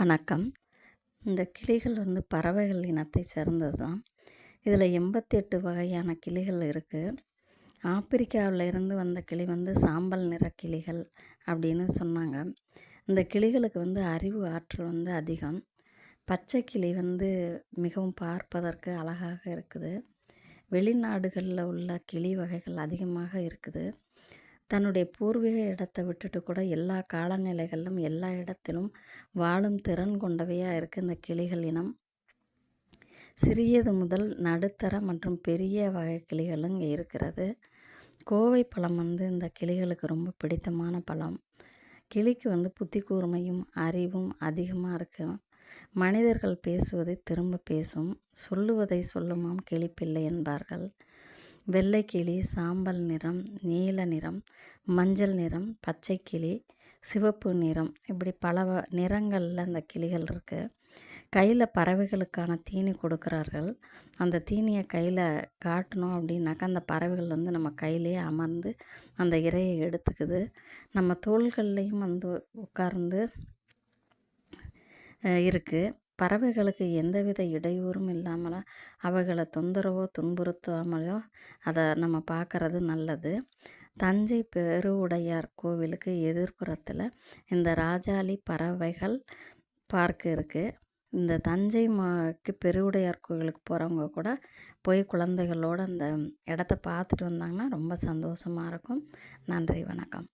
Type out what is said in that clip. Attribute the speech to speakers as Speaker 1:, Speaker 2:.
Speaker 1: வணக்கம். இந்த கிளிகள் வந்து பறவைகள் இனத்தை சேர்ந்தது தான் இதில் எண்பத்தெட்டு வகையான கிளிகள் இருக்குது ஆப்பிரிக்காவில் இருந்து வந்த கிளி வந்து சாம்பல் நிற கிளிகள் அப்படின்னு சொன்னாங்க. இந்த கிளிகளுக்கு வந்து அறிவு ஆற்றல் வந்து அதிகம். பச்சை கிளி வந்து மிகவும் பார்ப்பதற்கு அழகாக இருக்குது. வெளிநாடுகளில் உள்ள கிளி வகைகள் அதிகமாக இருக்குது. தன்னுடைய பூர்வீக இடத்தை விட்டுட்டு கூட எல்லா காலநிலைகளிலும் எல்லா இடத்திலும் வாழும் திறன் கொண்டவையாக இருக்குது இந்த கிளிகள் இனம். சிறியது முதல் நடுத்தர மற்றும் பெரிய வகை கிளிகளும் இங்கே இருக்கிறது. கோவை பழம் வந்து இந்த கிளிகளுக்கு ரொம்ப பிடித்தமான பழம். கிளிக்கு வந்து புத்தி கூர்மையும் அறிவும் அதிகமாக இருக்கும் மனிதர்கள் பேசுவதை திரும்ப பேசும் சொல்லுவதை சொல்லுமாம் கிளிப்பிள்ளை என்பார்கள். வெள்ளை கிளி சாம்பல் நிறம் நீல நிறம் மஞ்சள் நிறம் பச்சை கிளி சிவப்பு நிறம். இப்படி பல நிறங்களில் அந்த கிளிகள் இருக்குது கையில் பறவைகளுக்கான தீனி கொடுக்குறார்கள். அந்த தீனியை கையில் காட்டணும் அப்படின்னாக்கா அந்த பறவைகள் வந்து நம்ம கையிலே அமர்ந்து அந்த இரையை எடுத்துக்குது. நம்ம தோள்கள்லேயும் வந்து உட்கார்ந்து இருக்குது பறவைகளுக்கு எந்தவித இடையூறும் இல்லாமல் அவைகளை தொந்தரவோ துன்புறுத்தாமலோ அதை நம்ம பார்க்குறது நல்லது. தஞ்சை பெருவுடையார் கோவிலுக்கு எதிர்ப்புறத்தில் இந்த ராஜாளி பறவைகள் பார்க் இருக்குது இந்த தஞ்சை மாக்கு பெருவுடையார் கோவிலுக்கு போகிறவங்க கூட போய் குழந்தைகளோடு அந்த இடத்த பார்த்துட்டு வந்தாங்கன்னா ரொம்ப சந்தோஷமாக இருக்கும். நன்றி வணக்கம்.